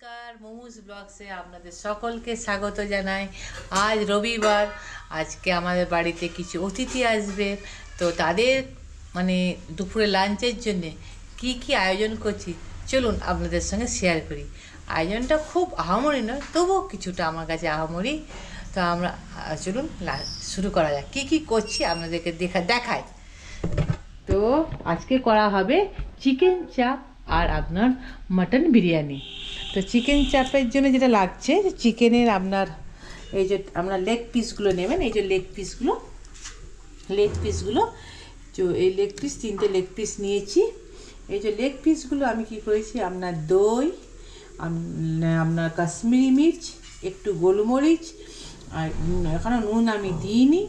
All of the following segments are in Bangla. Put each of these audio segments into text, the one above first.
নমস্কার মোমোস ব্লগসে আপনাদের সকলকে স্বাগত জানাই। আজ রবিবার, আজকে আমাদের বাড়িতে কিছু অতিথি আসবে। তো তাদের মানে দুপুরে লাঞ্চের জন্য কি কি আয়োজন করছি, চলুন আপনাদের সঙ্গে শেয়ার করি। আয়োজনটা খুব আহামরি নয়, তবুও কিছুটা আমার কাছে আহামরি। তো আমরা, চলুন শুরু করা যাক। কী কী করছি আপনাদেরকে দেখা দেখায় তো আজকে করা হবে চিকেন চাপ আর আপনার মাটন বিরিয়ানি। তো চিকেন চাপের জন্য যেটা লাগছে, যে চিকেনের আপনার এই যে আপনার লেগ পিসগুলো নেবেন, এই যে লেগ পিসগুলো লেগ পিসগুলো তো এই লেগ পিস তিনটে লেগ পিস নিয়েছি। এই যে লেগ পিসগুলো আমি কি করেছি, আপনার দই আপনার কাশ্মীরি মির্চ, একটু গোলমরিচ, আর এখানে নুন আমি দিইনি,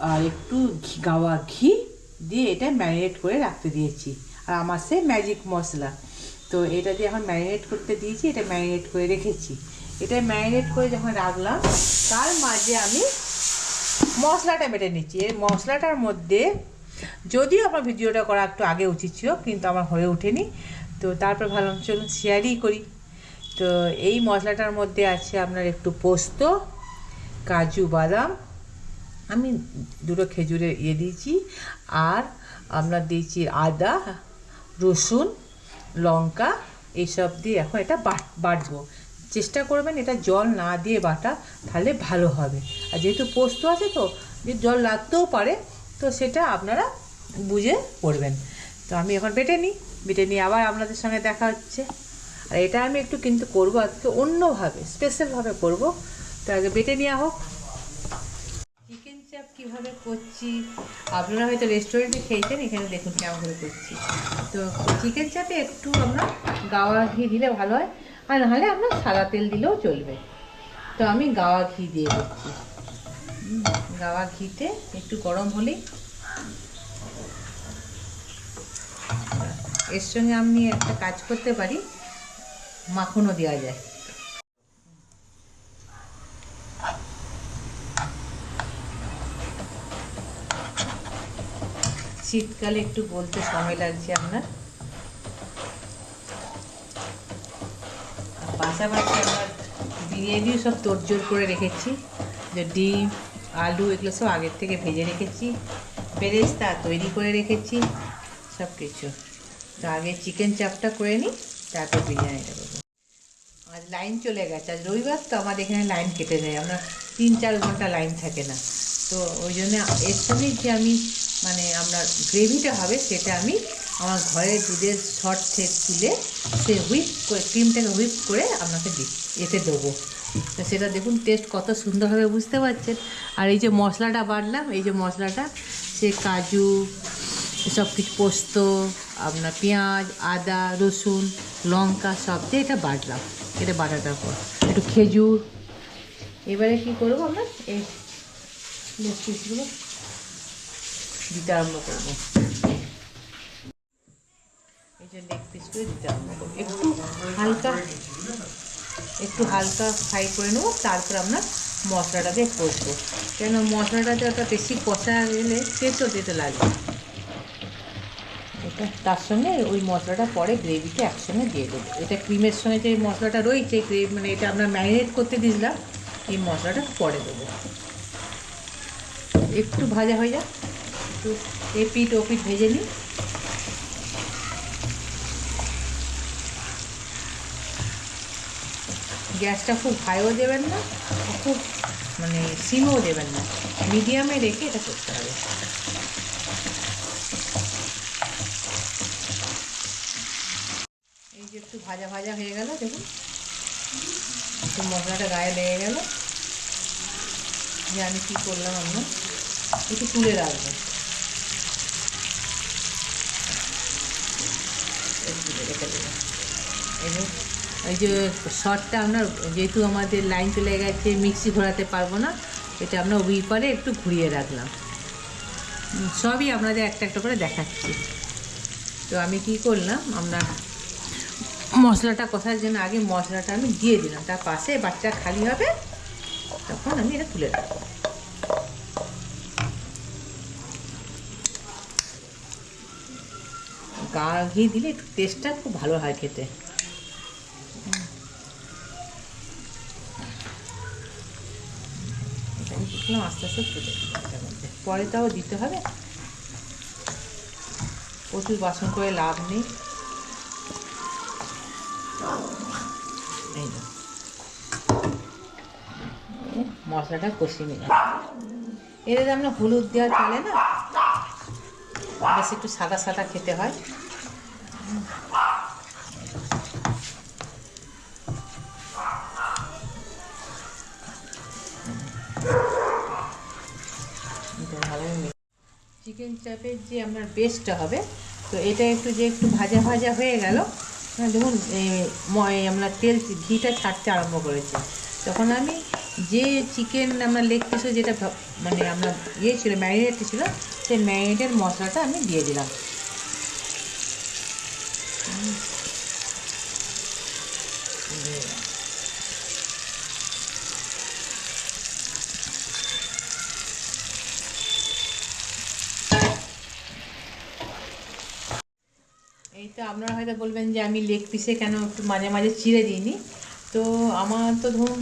আর একটু ঘি- গাওয়া ঘি দিয়ে এটা ম্যারিনেট করে রাখতে দিয়েছি। আর আমার সে ম্যাজিক মশলা। তো এটা দিয়ে এখন ম্যারিনেট করতে দিয়েছি, এটা ম্যারিনেট করে রেখেছি। এটা ম্যারিনেট করে যখন রাখলাম, তার মাঝে আমি মশলাটা বেটে নিচ্ছি। এই মশলাটার মধ্যে, যদিও আমার ভিডিওটা করা একটু আগে উচিত ছিল, কিন্তু আমার হয়ে ওঠেনি। তো তারপর ভাবলাম, চলুন শেয়ারই করি। তো এই মশলাটার মধ্যে আছে আপনার একটু পোস্ত, কাজু বাদাম, আমি দুটো খেজুরের ইয়ে দিয়েছি, আর আপনার দিয়েছি আদা, রসুন লঙ্কা এইসব দিয়ে এখন এটা বাট, বাটবো। চেষ্টা করবেন এটা জল না দিয়ে বাটা, তাহলে ভালো হবে। আর যেহেতু পোস্ত আছে তো যে জল লাগতেও পারে, তো সেটা আপনারা বুঝে করবেন। তো আমি এখন বেটে নিই, বেটে নিয়ে আবার আপনাদের সঙ্গে দেখা হচ্ছে। আর এটা আমি একটু কিন্তু করব আজকে অন্যভাবে স্পেশালভাবে করব। তো আগে বেটে নেওয়া হোক। কীভাবে করছি? আপনারা হয়তো রেস্টুরেন্টে খেয়েছেন, এখানে দেখুন কেমন করে করছি। তো চিকেন চাপে একটু আমরা গাওয়া ঘি দিলে ভালো হয়, আর নাহলে আপনার সাদা তেল দিলেও চলবে। তো আমি গাওয়া ঘি দিয়ে দিচ্ছি। গাওয়া ঘিতে একটু গরম হলেই এর সঙ্গে আমি একটা কাজ করতে পারি, মাখনও দেওয়া যায়। শীতকালে একটু বলতে সময় লাগছে আপনার। পাশাপাশি আমার বিরিয়ানিও সব তোড়জোড় করে রেখেছি। যে ডিম, আলু এগুলো সব আগের থেকে ভেজে রেখেছি। বেরেস্তা তৈরি করে রেখেছি সব কিছু তো আগে চিকেন চাপটা করে নিই, তারপর বিরিয়ানিটা করব আজ লাইন চলে গেছে। আজ রবিবার তো আমাদের এখানে লাইন কেটে যায়। আমরা তিন চার ঘণ্টা লাইন থাকে না। তো ওই জন্য এর সঙ্গে যে আমি মানে আপনার গ্রেভিটা হবে সেটা আমি আমার ঘরের দুধের শর্ট থেকে তুলে সে হুইপ করে ক্রিমটাকে হুইপ করে আপনাকে এতে দেবো। তো সেটা দেখুন টেস্ট কত সুন্দরভাবে বুঝতে পারছেন? আর এই যে মশলাটা বাড়লাম, এই যে মশলাটা, সে কাজু সব কিছু পোস্ত, আপনার পেঁয়াজ, আদা, রসুন, লঙ্কা, সব দিয়ে এটা বাটলাম এটা বাটাটার পর। একটু খেজুর। এবারে কি করব আমরা? এই পিসগুলো দিতে আরম্ভ করব। এই যে লেগ পিসগুলো দিতে আরম্ভ করব। একটু হালকা একটু হালকা ফ্রাই করে নেব, তারপর আমরা মশলাটাকে কষবো। কেন মশলাটাতে ওটা বেশি কষা গেলে তেতো তেতো লাগবে এটা তার সঙ্গে ওই মশলাটা পরে গ্রেভিতে একসঙ্গে দিয়ে দেবো। এটা ক্রিমের সঙ্গে যে মশলাটা রয়েছে গ্রেভি মানে এটা আমরা ম্যারিনেট করতে দিয়েছিলাম, এই মশলাটা পরে দেবো। একটু ভাজা হয়ে যাক। একটু এপিট ওপিট ভেজে নিই। গ্যাসটা খুব হাইও দেবেন না, খুব মানে সিমও দেবেন না। মিডিয়ামে রেখে এটা করতে হবে। এই যে একটু ভাজা ভাজা হয়ে গেল, দেখুন। একটু মশলাটা গায়ে লেগে গেল। যে আমি কী করলাম আমরা, একটু তুলে রাখব একটু রেখে দেবো যে এই যে শর্টটা আপনার যেহেতু আমাদের লাইন চলে গেছে, মিক্সি ঘোরাতে পারব না, এটা আমরা উইপারে একটু ঘুরিয়ে রাখলাম। সবই আপনাদের একটা একটা করে দেখাচ্ছি। তো আমি কি করলাম, আমরা মশলাটা কষার জন্য আগে মশলাটা আমি দিয়ে দিলাম। তার পাশে বাচ্চা খালি হবে, তখন আমি এটা তুলে রাখব। গা ঘি দিলে একটু টেস্টটা খুব ভালো হয় খেতে। দেখলাম আস্তে আস্তে মধ্যে। পরে তাও দিতে হবে। প্রচুর বাসন করে লাভ নেই। এই মশলাটা কষিয়ে নিলাম। এদের আমরা হলুদ দেওয়া চলে না, বেশ একটু সাদা সাদা খেতে হয়। চিকেন চাপের যে আমার বেস্টটা হবে, তো এটা একটু যে একটু ভাজা ভাজা হয়ে গেল দেখুন আমরা তেল, ঘিটা ছাড়তে আরম্ভ করেছি। তখন আমি যে চিকেন আমার লেগ পিসে যেটা মানে আমরা ইয়ে ছিল ম্যারিনেট ছিল, সেই ম্যারিনেটের মশলাটা আমি দিয়ে দিলাম হুম। দিয়ে দিলাম। এই তো আপনারা হয়তো বলবেন যে আমি লেগ পিসে কেন একটু মাঝে মাঝে চিড়ে দিইনি। তো আমার তো ধরুন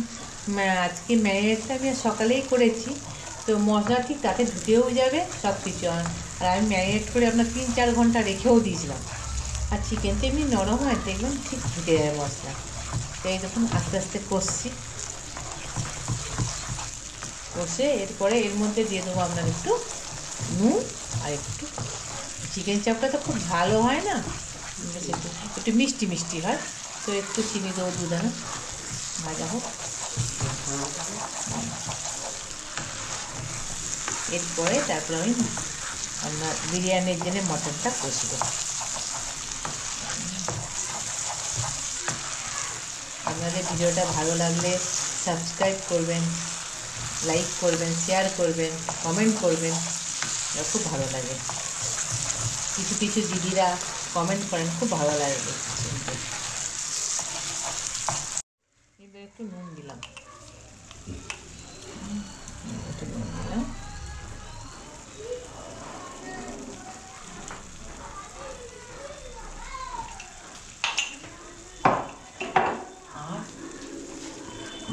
আজকে ম্যারিনেটটা আমি সকালেই করেছি। তো মশলা ঠিক তাতে ঢুকেও যাবে সব কিছু আর আর আমি ম্যারিনেট করে আপনার তিন চার ঘণ্টা রেখেও দিয়েছিলাম। আর চিকেন তো এমনি নরম হয়, দেখবেন ঠিক ঢুকে যাবে মশলা। তো এই দেখুন, আস্তে আস্তে কষছি। কষে এরপরে এর মধ্যে দিয়ে দেবো আপনার একটু নুন আর একটু। চিকেন চাপটা তো খুব ভালো হয় না? বেশ একটু একটু মিষ্টি মিষ্টি হয়, তো একটু চিনি দেবো দুদানা ভাজা হোক। এরপরে তারপর আমি আপনার বিরিয়ানির জন্য মটনটা কষবো। আপনাদের ভিডিওটা ভালো লাগলে সাবস্ক্রাইব করবেন লাইক করবেন শেয়ার করবেন কমেন্ট করবেন। খুব ভালো লাগে। কিছু কিছু দিদিরা কমেন্ট করেন, খুব ভালো লাগে। এবার একটু নুন দিলাম। একটু নুন দিলাম আর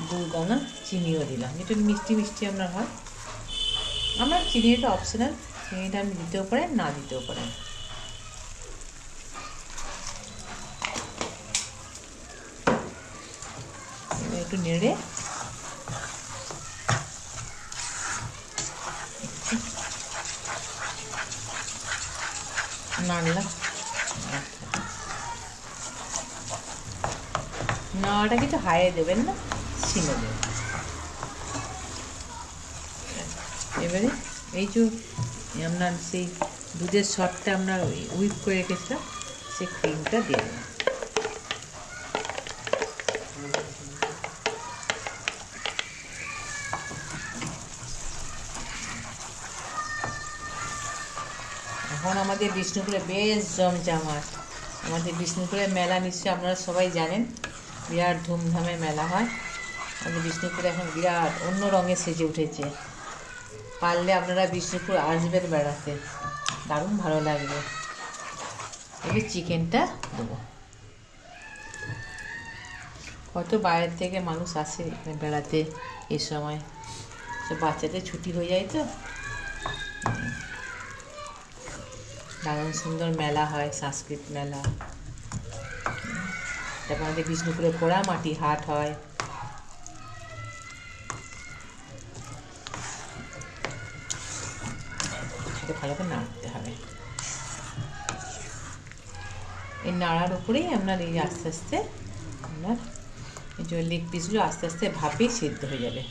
দু দানা চিনিও দিলাম। একটু মিষ্টি মিষ্টি আপনার হয়। আমার চিনিটা অপশনাল চিনিটা আপনি দিতেও পারেন, না দিতেও পারেন এবার একটু নেড়ে। নাড়লাম নাড়াটা কিন্তু হাইয়ে দেবেন না, সিমে দেবেন। এবারে এই যে আপনার সেই দুধের শটটা আমরা উইপ করে রেখেছিলাম, সেই ক্রিমটা দিয়ে দেবেন এখন আমাদের বিষ্ণুপুরে বেশ জমজমাট। আমাদের বিষ্ণুপুরের মেলা নিশ্চয়ই আপনারা সবাই জানেন। বিরাট ধুমধামে মেলা হয়। আমাদের বিষ্ণুপুরে এখন বিরাট অন্য রঙে সেজে উঠেছে। পারলে আপনারা বিষ্ণুপুর আসবেন বেড়াতে। দারুণ ভালো লাগবে। এবার চিকেনটা দেবো। কত বাইরের থেকে মানুষ আসে বেড়াতে এই সময়। সব বাচ্চাদের ছুটি হয়ে যায় তো। দারুণ সুন্দর মেলা হয় সংস্কৃত মেলা। তারপর আমাদের বিষ্ণুপুরে পোড়ামাটি হাট হয়। সেটা ভালো করে নাড়তে হবে। এই নাড়ার উপরেই আপনার এই আস্তে আস্তে আপনার যে লেগ পিসগুলো আস্তে আস্তে ভাপে সেদ্ধ হয়ে যাবে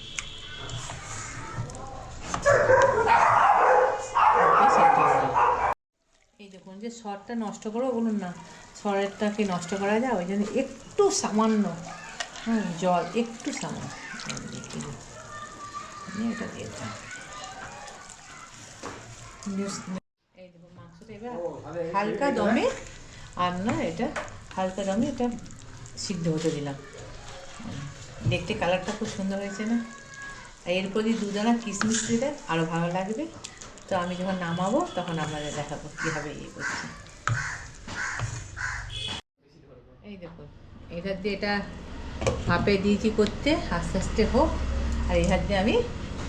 ভাপে সেদ্ধ হয়ে যাবে। এই দেখুন যে সরটা নষ্ট করো বলুন না সরেরটাকে নষ্ট করা যায় ওই জন্য একটু সামান্য হ্যাঁ জল একটু সামান্য এটা দিয়ে এই মাংসটা এবার হালকা দমে আর না এটা হালকা দমে এটা সিদ্ধ হতে দিলাম। দেখতে কালারটা খুব সুন্দর হয়েছে না? আর এরপর যদি দুদানা কিশমিশ দিলে আরও ভালো লাগবে। তো আমি যখন নামাবো, তখন আপনাদের দেখাবো কীভাবে ইয়ে করছি। এই দেখুন এটা দিয়ে এটা ভাপে দিয়েছি করতে, আস্তে আস্তে হোক, আর হাত দিয়ে আমি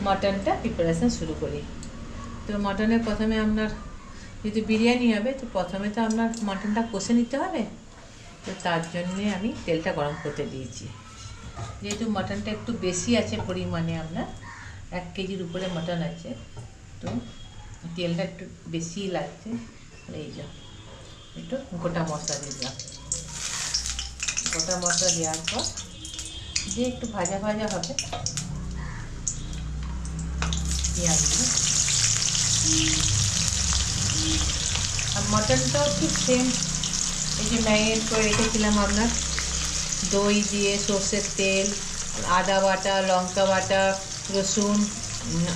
মটনটা প্রিপারেশান শুরু করি। তো মটনের প্রথমে আপনার যেহেতু বিরিয়ানি হবে, তো প্রথমে তো আপনার মটনটা কষে নিতে হবে। তো তার জন্যে আমি তেলটা গরম করতে দিয়েছি। যেহেতু মটনটা একটু বেশি আছে পরিমাণে আপনার, এক কেজির উপরে মটন আছে, তো তেলটা একটু বেশি লাগছে এই যা একটু গোটা মশলা দিয়ে দিলাম। গোটা মশলা দেওয়ার পর দিয়ে একটু ভাজা ভাজা হবে আর মটনটাও ঠিক সেম এই যে ম্যারিনেট করে রেখেছিলাম আপনার দই দিয়ে সর্ষের তেল, আদা বাটা, লঙ্কা বাটা, রসুন।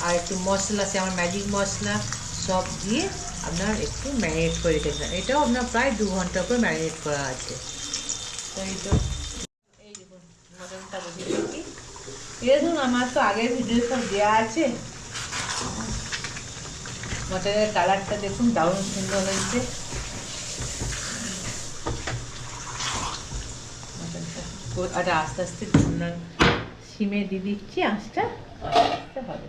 আর একটু মশলা সে আমার ম্যাজিক মশলা, সব দিয়ে আপনার একটু ম্যারিনেট করে রেখেছিলাম এটাও আপনার প্রায় দু ঘণ্টা করে ম্যারিনেট করা আছে। তো এই তো, এই দেখুন মটনটা বসিয়ে এই দেখুন, আমার তো আগের ভিডিও সব দেওয়া আছে। মটনের কালারটা দেখুন, দারুণ সুন্দর হয়েছে। আর আস্তে আস্তে সিমে দিয়ে দিচ্ছি আঁচটা হবে।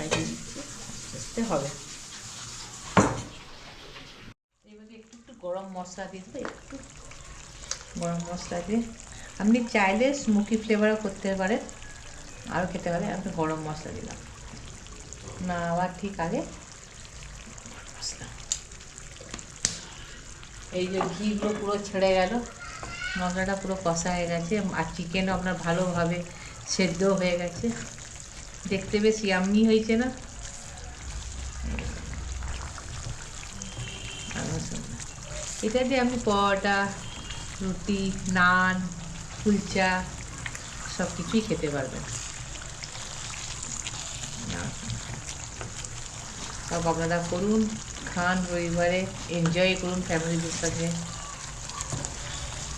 ঢাকায় দিয়ে দিচ্ছি আস্তে হবে। এবারে একটু একটু গরম মশলা দিয়ে দেবো, একটু গরম মশলা দিয়ে। আপনি চাইলে স্মোকি ফ্লেভারও করতে পারেন, আরও খেতে পারেন, আমি গরম মশলা দিলাম। না, আবার ঠিক আগে মশলা। এই যে ঘিগুলো পুরো ছেড়ে গেল, মশলাটা পুরো কষা হয়ে গেছে, আর চিকেনও আপনার ভালোভাবে সেদ্ধ হয়ে গেছে। দেখতে বেশ ইয়াম্মি হয়েছে না। এটা দিয়ে আপনি পরোটা, রুটি, নান, কুলচা সব কিছুই খেতে পারবেন সব আপনারা করুন, খান রবিবারে এনজয় করুন ফ্যামিলিদের সাথে